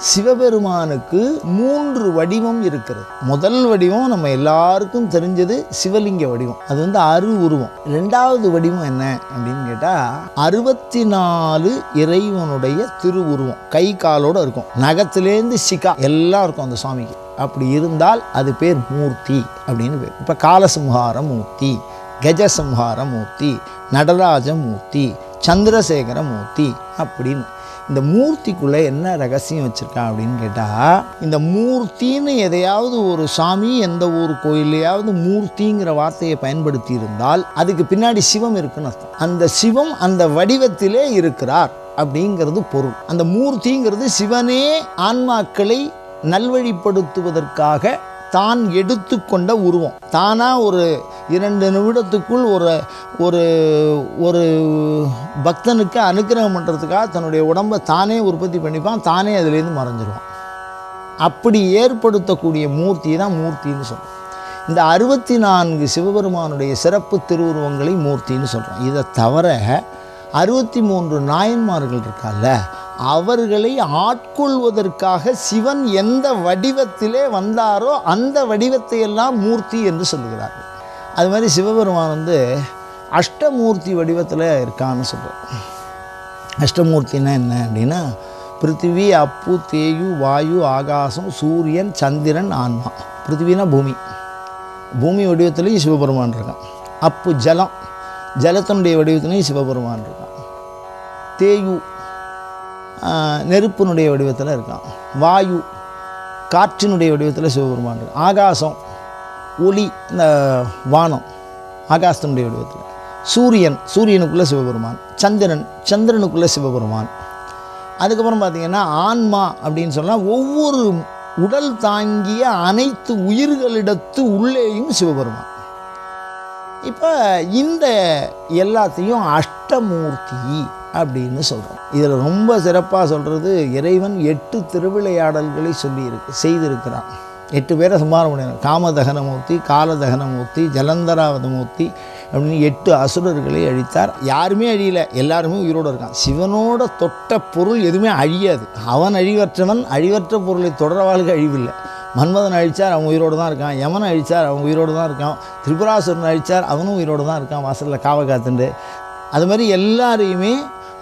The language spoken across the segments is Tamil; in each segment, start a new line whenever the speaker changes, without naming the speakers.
சிவபெருமானுக்கு மூன்று வடிவம் இருக்கிறது. முதல் வடிவம் நம்ம எல்லாருக்கும் தெரிஞ்சது சிவலிங்க வடிவம். அது வந்து அரு உருவம். ரெண்டாவது வடிவம் என்ன அப்படின்னு கேட்டால் அறுபத்தி நாலு இறைவனுடைய திருவுருவம். கை காலோட இருக்கும். நகத்திலேருந்து சிகா எல்லாம் இருக்கும் அந்த சுவாமிக்கு. அப்படி இருந்தால் அது பேர் மூர்த்தி அப்படின்னு பேர். இப்போ காலசம்ஹார மூர்த்தி கஜசம்ஹார மூர்த்தி நடராஜ மூர்த்தி சந்திரசேகர மூர்த்தி அப்படின்னு. இந்த மூர்த்திக்குள்ளே என்ன ரகசியம் வச்சுருக்கான் அப்படின்னு கேட்டால் இந்த மூர்த்தின்னு எதையாவது ஒரு சாமி எந்த ஒரு கோயிலையாவது மூர்த்திங்கிற வார்த்தையை பயன்படுத்தி இருந்தால் அதுக்கு பின்னாடி சிவம் இருக்குன்னு அர்த்தம். அந்த சிவம் அந்த வடிவத்திலே இருக்கிறார் அப்படிங்கிறது பொருள். அந்த மூர்த்திங்கிறது சிவனே ஆன்மாக்களை நல்வழிப்படுத்துவதற்காக தான் எடுத்துக்கொண்ட உருவம். தானாக ஒரு இரண்டு நிமிடத்துக்குள் ஒரு ஒரு ஒரு பக்தனுக்கு அனுக்கிரகம் பண்ணுறதுக்காக தன்னுடைய உடம்பை தானே உற்பத்தி பண்ணிப்பான் தானே அதுலேருந்து மறைஞ்சிருவான். அப்படி ஏற்படுத்தக்கூடிய மூர்த்தி தான் மூர்த்தின்னு சொல்கிறோம் இந்த அறுபத்தி நான்கு சிவபெருமானுடைய சிறப்பு திருவுருவங்களை மூர்த்தின்னு சொல்கிறோம் இதை தவிர அறுபத்தி மூன்று நாயன்மார்கள் இருக்கால்ல அவர்களை ஆட்கொள்வதற்காக சிவன் எந்த வடிவத்திலே வந்தாரோ அந்த வடிவத்தை எல்லாம் மூர்த்தி என்று சொல்கிறார்கள் அது மாதிரி சிவபெருமான் வந்து அஷ்டமூர்த்தி வடிவத்தில் இருக்கான்னு சொல்கிறார் அஷ்டமூர்த்தினா என்ன அப்படின்னா பிருத்திவி அப்பு தேயு வாயு ஆகாசம் சூரியன் சந்திரன் ஆன்மா. பிருத்திவினா பூமி. பூமி வடிவத்துலேயும் சிவபெருமான் இருக்கான். அப்பு ஜலம் ஜலத்தினுடைய வடிவத்துலேயும் சிவபெருமான் இருக்கான். தேயு நெருப்பினுடைய வடிவத்தில் இருக்கான். வாயு காற்றினுடைய வடிவத்தில் சிவபெருமான் இருக்கான். ஆகாசம் ஒளி இந்த வானம் ஆகாசத்தினுடைய வடிவத்தில். சூரியன் சூரியனுக்குள்ளே சிவபெருமான் சந்திரன் சந்திரனுக்குள்ளே சிவபெருமான். அதுக்கப்புறம் பார்த்திங்கன்னா ஆன்மா அப்படின்னு சொன்னால் ஒவ்வொரு உடல் தாங்கிய அனைத்து உயிர்களிடத்து உள்ளேயும் சிவபெருமான். இப்போ இந்த எல்லாத்தையும் அஷ்டமூர்த்தி அப்படின்னு சொல்கிறோம் இதில் ரொம்ப சிறப்பாக சொல்கிறது இறைவன் எட்டு திருவிளையாடல்களை சொல்லியிருக்கு செய்திருக்கிறான். எட்டு பேரை சம்பாரம் பண்ணிடுறான் காமதகனமூர்த்தி காலதகனமூர்த்தி ஜலந்தராவதமூர்த்தி அப்படின்னு எட்டு அசுரர்களை அழித்தார். யாருமே அழியல எல்லாருமே உயிரோடு இருக்கான் சிவனோட தொட்ட பொருள் எதுவுமே அழியாது. அவன் அழிவற்றவன் அழிவற்ற பொருளை தொடரவாளுக்கு அழிவில்லை. மன்மதன் அழிச்சார் அவன் உயிரோடு தான் இருக்கான். யமன் அழிச்சார் அவன் உயிரோடு தான் இருக்கான். திரிபுராசுரன் அழிச்சார் அவனும் உயிரோடு தான் இருக்கான். வாசலில் காவ காத்துண்டு. அது மாதிரி எல்லாரையுமே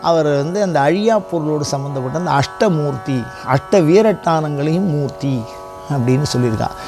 அவர் வந்து அந்த அழியா பொருளோடு சம்மந்தப்பட்ட அந்த அஷ்டமூர்த்தி அஷ்ட வீரட்டானங்களையும் மூர்த்தி. அப்படின்னு சொல்லியிருக்கான்.